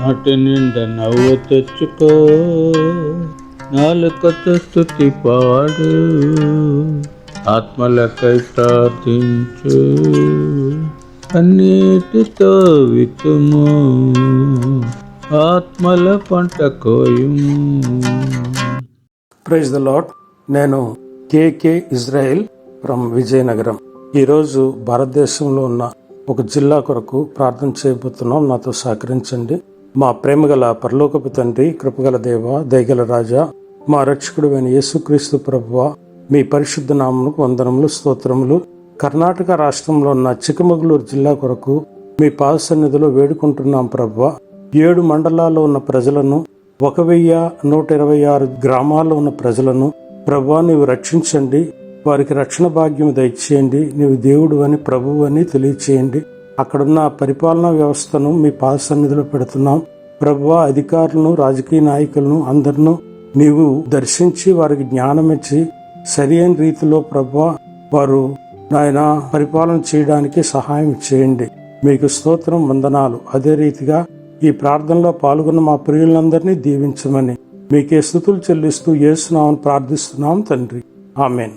నాటి నిండా నవ్వు తెచ్చుకో. నాలుకతో స్థుతి పాడు. ఆత్మలకై ప్రార్థించు. అన్నిటితో వితుము ఆత్మల పంట కోయుము. ప్రైజ్ ద లాట్ నేను K K Israel from Vizianagaram. ఈరోజు భారతదేశంలో ఉన్న ఒక జిల్లా కొరకు ప్రార్థన చేయబోతున్నాం. నాతో సహకరించండి. మా ప్రేమగల పరలోకపు తండ్రి కృపగల దేవ దయగల రాజా మా రక్షకుడు అయిన యేసుక్రీస్తు ప్రభువ మీ పరిశుద్ధ నామములకు వందనములు స్తోత్రములు. కర్ణాటక రాష్ట్రంలో ఉన్న చిక్కమగళూరు జిల్లా కొరకు మీ పాద సన్నిధిలో వేడుకుంటున్నాం ప్రభువ. ఏడు మండలాల్లో ఉన్న ప్రజలను ఒక వెయ్యి నూట ఇరవై ఆరు గ్రామాల్లో ఉన్న ప్రజలను ప్రభువా నీవు రక్షించండి. వారికి రక్షణ భాగ్యం దయచేయండి. నీవు దేవుడు అని ప్రభువు అని తెలియచేయండి. అక్కడున్న పరిపాలనా వ్యవస్థను మీ పాద సన్నిధిలో పెడుతున్నాం. ప్రభువ అధికారులను రాజకీయ నాయకులను అందరినూ నీవు దర్శించి వారికి జ్ఞానం ఇచ్చి సరి అయిన రీతిలో ప్రభు వారు నాయన పరిపాలన చేయడానికి సహాయం చేయండి. మీకు స్తోత్రం వందనాలు. అదే రీతిగా ఈ ప్రార్థనలో పాల్గొన్న మా ప్రియులందరినీ దీవించమని మీకే స్థుతులు చెల్లిస్తూ ఏసునామని ప్రార్థిస్తున్నాం తండ్రి. ఆమెన్.